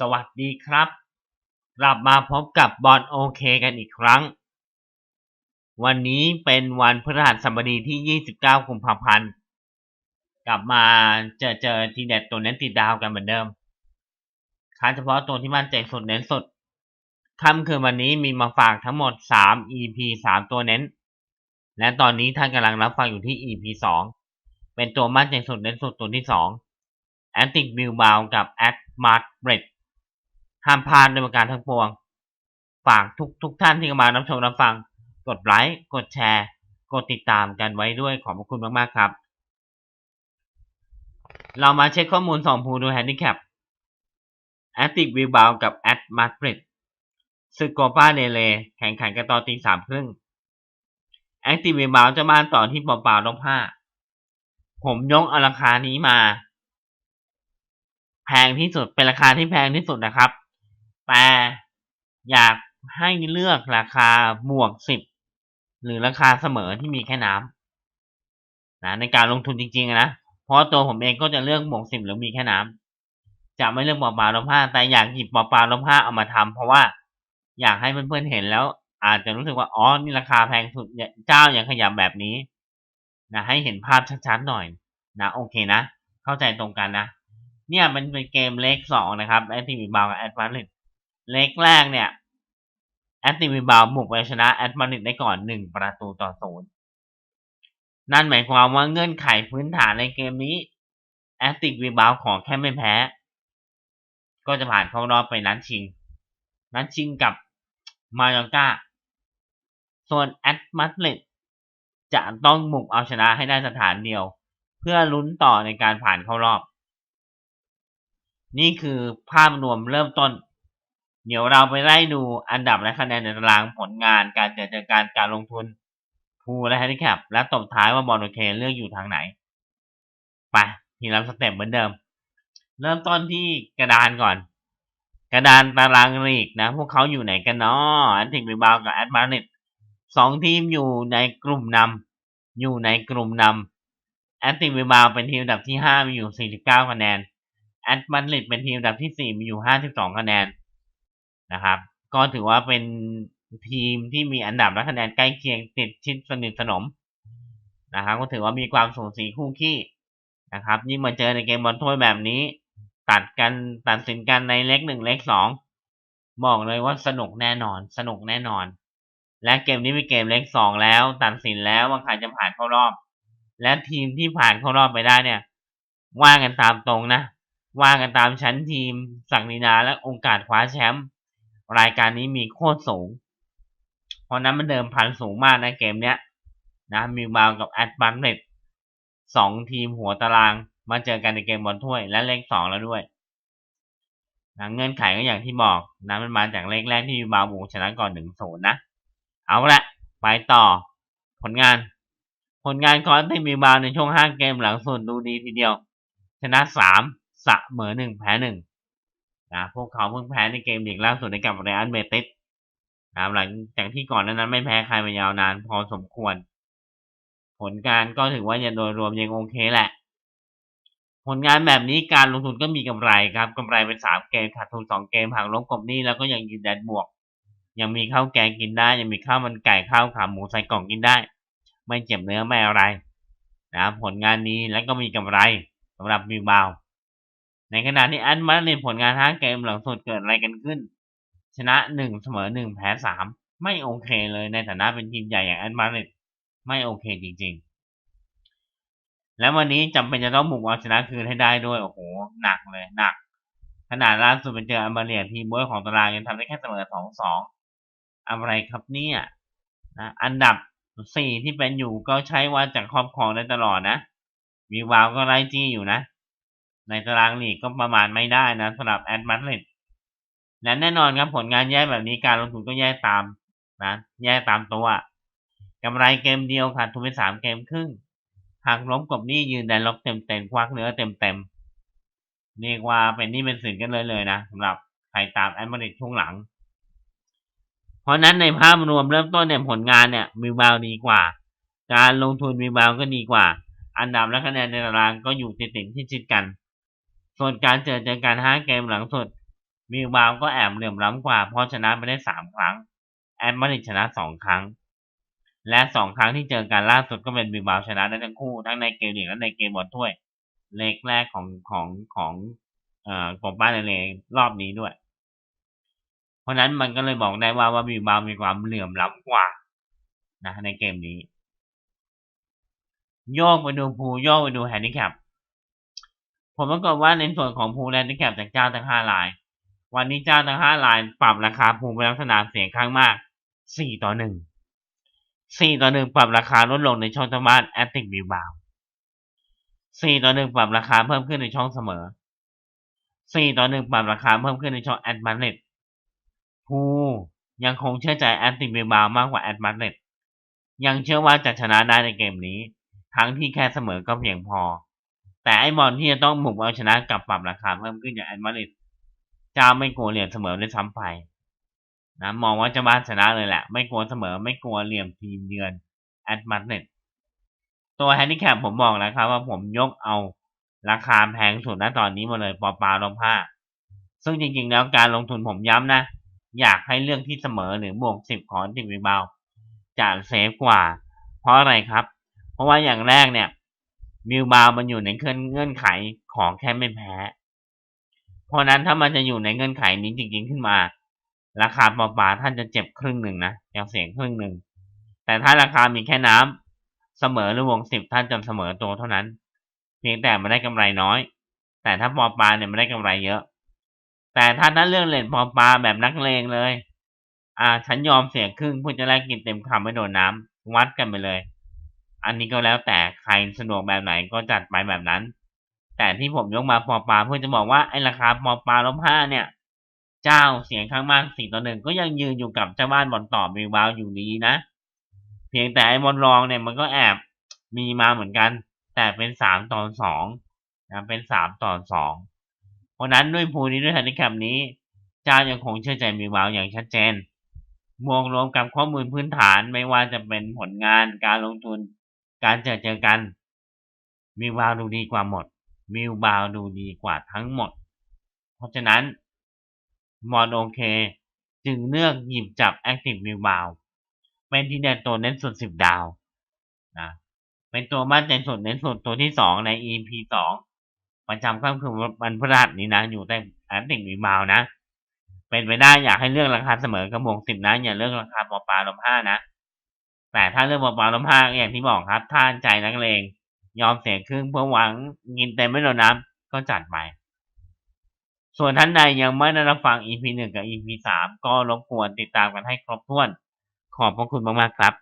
สวัสดีครับ กลับมาพบกับบอลโอเคกันอีกครั้ง วันนี้เป็นวันพฤหัสบดีที่ 29 กุมภาพันธ์ กลับมาเจอเจอทีเด็ดตัวเน้นติดดาวกันเหมือนเดิมค้าเฉพาะตัวที่มั่นใจสุดเน้นสุดค่ำคืนวันนี้มีมาฝากทั้งหมด 3 EP 3 ตัวเน้น และตอนนี้ท่านกำลังรับฟังอยู่ที่ EP 2 เป็นตัวมั่นใจสุดเน้นสุดตัวที่2 a n t i c b i l b a o กับ a d m a r b r e d ห้ามพลาดในประการทั้งปวง ฝากทุกทุกท่านที่กำลังรับชมรับฟัง กดไลค์ กดแชร์ กดติดตามกันไว้ด้วยขอบพระคุณมาก ๆ ครับ เรามาเช็คข้อมูลสองภูดูแฮนดิแคปแอตติกวิวบาวกับแอดมาดริดซึโกปาเดเล แข่งขันกันตอนตีสามครึ่งแอตติกวิวบาวจะมาต่อที่เปล่าๆลบห้าผมยกเอาราคานี้มา แพงที่สุดเป็นราคาที่แพงที่สุดนะครับ แต่อยากให้เลือกราคาบวกสิบหรือราคาเสมอที่มีแค่น้ำนะในการลงทุนจริงๆนะเพราะตัวผมเองก็จะเลือกบวกสิบหรือมีแค่น้ำจะไม่เลือกปอปลาลบห้าแต่อยากหยิบปอปลาลบห้าเอามาทำเพราะว่าอยากให้เพื่อนๆเห็นแล้ว อาจจะรู้สึกว่าอ๋อนี่ราคาแพงสุดเจ้าอย่างขยับแบบนี้นะให้เห็นภาพชัดๆหน่อยนะโอเคนะ เข้าใจตรงกันนะ เนี่ยมันเป็นเกมเลขสองนะครับแอตติวิบากับแอดวานซ์ เลขแรกเนี่ย แอตติวิบาบุกไปชนะแอดวานซ์ได้ก่อนหนึ่งประตูต่อศูนย์นั่นหมายความว่าเงื่อนไขพื้นฐานในเกมนี้ แอตติวิบาขอแค่ไม่แพ้ ก็จะผ่านเข้ารอบไปนัดชิง นัดชิงกับมาโยกาส่วนแอดมาริดจะต้องบุกเอาชนะให้ได้สถานเดียว เพื่อลุ้นต่อในการผ่านเข้ารอบ นี่คือภาพรวมเริ่มต้น เดี๋ยวเราไปไล่ดูอันดับและคะแนนในตารางผลงานการเจอเจอการการลงทุนพูและแฮนดิแคปและตบท้ายว่าบอลโอเคเลือกอยู่ทางไหน ไปทีละสเต็ปเหมือนเดิม เริ่มต้นที่กระดานก่อน กระดานตารางลีกนะ พวกเขาอยู่ไหนกันเนาะแอนติกบิบาวกับแอดมาริดสองทีมอยู่ในกลุ่มนำอยู่ในกลุ่มนำแอตติกบิบาวเป็นทีมอันดับที่ห้ามีอยู่สี่สิบเก้าคะแนนแอดมาริดเป็นทีมอันดับที่สี่มีอยู่ห้าสิบสองคะแนน นะครับ ก็ถือว่าเป็นทีมที่มีอันดับและคะแนนใกล้เคียงติดชิดสนิทสนมนะครับก็ถือว่ามีความสูสีคู่ขี้นะครับยิ่งมาเจอในเกมบอลถ้วยแบบนี้ ตัดกันตัดสินกันในเล็กหนึ่งเล็กสองบอกเลยว่าสนุกแน่นอน สนุกแน่นอน และเกมนี้เป็นเกมเล็กสองแล้ว ตัดสินแล้วว่าใครจะผ่านเข้ารอบ และทีมที่ผ่านเข้ารอบไปได้เนี่ย ว่ากันตามตรงนะ ว่ากันตามชั้นทีมศักดินาและโอกาสคว้าแชมป์ รายการนี้มีโคตรสูง เพราะนั้นมันเดิมพันสูงมากในเกมเนี้ยนะมิวบาวกับแอดบันเน็ตสองทีมหัวตารางมาเจอกันในเกมบอลถ้วย และเลขสองแล้วด้วยนะเงื่อนไขก็อย่างที่บอกนะมันมาจากเลขแรกที่มิวบาวบุกชนะก่อนหนึ่งศูนย์นะ เอาละไปต่อ ผลงาน ผลงานของทีมมิวบาวในช่วงห้าเกมหลังสุดดูดีทีเดียว ชนะสามเสมอหนึ่งแพ้หนึ่ง นะพวกเขาเพิ่งแพ้ในเกมลีกล่าสุดในกับเรอัลเบติสนะหลังจากที่ก่อนนั้นไม่แพ้ใครมายาวนานพอสมควร ผลการก็ถือว่ายังโดยรวมยังโอเคแหละ ผลงานแบบนี้การลงทุนก็มีกำไรครับกำไรเป็นสามเกมขาดทุนสองเกมหักลบกบหนี้แล้วก็ยังยืนยันบวก ยังมีข้าวแกงกินได้ ยังมีข้าวมันไก่ข้าวขาหมูใส่กล่องกินได้ ไม่เจ็บเนื้อไม่อะไรนะผลงานนี้แล้วก็มีกำไรสำหรับบิวบาว ในขณะที่อันมาในผลงานห้าเกมหลังสุดเกิดอะไรกันขึ้น ชนะหนึ่งเสมอหนึ่งแพ้สามไม่โอเคเลยในฐานะเป็นทีมใหญ่อย่างอันมาเนไม่โอเคจริง ๆ แล้ววันนี้จำเป็นจะต้องบุกเอาชนะคืนให้ได้ด้วยโอ้โหหนักเลยหนัก ขนาดล่าสุดเป็นเจออัมบาเรียทีมบวยของตารางยังทำได้แค่เสมอสองสองอะไรครับเนี่ยนะอันดับสี่ที่เป็นอยู่ก็ใช้ว่าจากครอบครองได้ตลอดนะ มีวาวก็ไล่จี้อยู่นะ ในตารางลีกก็ประมาณไม่ได้นะสำหรับแอดมาดริดและแน่นอนครับผลงานแย่แบบนี้การลงทุนก็แย่ตามนะแย่ตามตัวกำไรเกมเดียวขาดทุนไปสามเกมครึ่งหากล้มกบหนี้ยืนแดนลบเต็มเต็มควักเนื้อเต็มเต็มเรียกว่าเป็นนี้เป็นสินกันเลยเลยนะสำหรับใครตามแอดมาดริดช่วงหลัง เพราะนั้นในภาพรวมเริ่มต้นเนี่ยผลงานเนี่ยมีบาวดีกว่า การลงทุนมีบาวก็ดีกว่า อันดับและคะแนนในตารางก็อยู่ติดติดที่ชิดกัน ส่วนการเจอเจอการห้าเกมหลังสุด มิวบาวก็แอบเหลื่อมล้ำกว่า เพราะชนะไปได้สามครั้ง แอดมาดริดชนะสองครั้ง และสองครั้งที่เจอกันล่าสุดก็เป็นมิวบาวชนะได้ทั้งคู่ ทั้งในเกมลีกและในเกมบอลถ้วย เลกแรกของของของเอ่อโกป้าเดเลรอบนี้ด้วย เพราะนั้นมันก็เลยบอกได้ว่าว่ามิวบาวมีความเหลื่อมล้ำกว่านะในเกมนี้ โยกไปดูพูโยกไปดูแฮนดิแคป ผมปรากฏว่าในส่วนของพูแฮนดิแคปจากเจ้าทั้งห้าราย วันนี้เจ้าทั้งห้ารายปรับราคาพูไปลักษณะเสียงข้างมากสี่ต่อหนึ่งสี่ต่อหนึ่งปรับราคาลดลงในช่องทางบ้านแอตติกบิวบาวสี่ต่อหนึ่งปรับราคาเพิ่มขึ้นในช่องเสมอสี่ต่อหนึ่งปรับราคาเพิ่มขึ้นในช่องแอดมาร์เน็ตพูยังคงเชื่อใจแอตติกบิวบาวมากกว่าแอดมาร์เน็ตยังเชื่อว่าจะชนะได้ในเกมนี้ ทั้งที่แค่เสมอก็เพียงพอ แต่ไอ้บอลที่จะต้องบุกเอาชนะกลับปรับราคาเพิ่มขึ้นอย่างแอดมาริดเจ้าไม่กลัวเหลี่ยมเสมอได้ซ้ำไปนะมองว่าจะบ้านชนะเลยแหละ ไม่กลัวเสมอไม่กลัวเหลี่ยมทีมเยือนแอดมาริดตัวแฮนดิแคปผมบอกแล้วครับว่าผมยกเอาราคาแพงสุดณตอนนี้มาเลยปอปาลมห้าซึ่งจริงๆแล้วการลงทุนผมย้ำนะ อยากให้เลือกที่เสมอหรือบวกสิบของติดวิบาวจะเซฟกว่า เพราะอะไรครับ เพราะว่าอย่างแรกเนี่ย มิวบาวมันอยู่ในเงื่อนไขของแค่ไม่แพ้ เพราะนั้นถ้ามันจะอยู่ในเงื่อนไขนี้จริงๆขึ้นมา ราคาปอปาท่านจะเจ็บครึ่งหนึ่งนะยังเสียงครึ่งหนึ่ง แต่ถ้าราคามีแค่น้ำเสมอหรือวงสิบท่านจะเสมอตัวเท่านั้น เพียงแต่ไม่ได้กำไรน้อย แต่ถ้าปอปาเนี่ยไม่ได้กำไรเยอะ แต่ถ้าท่านเลือกเลนปอปาแบบนักเลงเลย อ่า ฉันยอมเสียครึ่งเพื่อจะแลกกินเต็มคำไม่โดนน้ำวัดกันไปเลย อันนี้ก็แล้วแต่ใครสะดวกแบบไหนก็จัดไปแบบนั้น แต่ที่ผมยกมาปอปลาเพื่อจะบอกว่าไอ้ราคาปอปลาลบห้าเนี่ย เจ้าเสียงข้างมากสี่ต่อหนึ่งก็ยังยืนอยู่กับเจ้าบ้านบอลต่อมีวาวอยู่ดีนะ เพียงแต่ไอ้บอลรองเนี่ยมันก็แอบมีมาเหมือนกัน แต่เป็นสามต่อสองนะเป็นสามต่อสองเพราะนั้นด้วยภูนี้ด้วยแฮนดิแคปนี้ เจ้ายังคงเชื่อใจมีวาวอย่างชัดเจนบวกรวมกับข้อมูลพื้นฐานไม่ว่าจะเป็นผลงานการลงทุน การเจอเจอกัน มิวบาวดูดีกว่าหมด มิวบาวดูดีกว่าทั้งหมด เพราะฉะนั้นมอนโอเคจึงเลือกหยิบจับ Active มิวบาวเป็นที่เด่นตัวเน้นสุดสิบดาวนะเป็นตัวมั่นใจสุดเน้นสุดตัวที่สองใน EP สองประจำค่ำคืนวันพฤหัสนี้นะ อยู่ใต้ Active มิวบาวนะ เป็นไปได้อยากให้เลือกราคาเสมอกระบวงสิบนะ อย่าเลือกราคาปอปลาลมห้านะ แต่ถ้าเรื่อกปอปลาลำพังอย่างที่บอกครับถ้าใจนักเลงยอมเสียครึ่งเพื่อหวังกินเต็มไม่โดนน้ำก็จัดไปส่วนท่านใดยังไม่ได้รับฟัง EP หนึ่งกับ EP สามก็รบกวนติดตามกันให้ครบถ้วน ขอบพระคุณมากๆครับ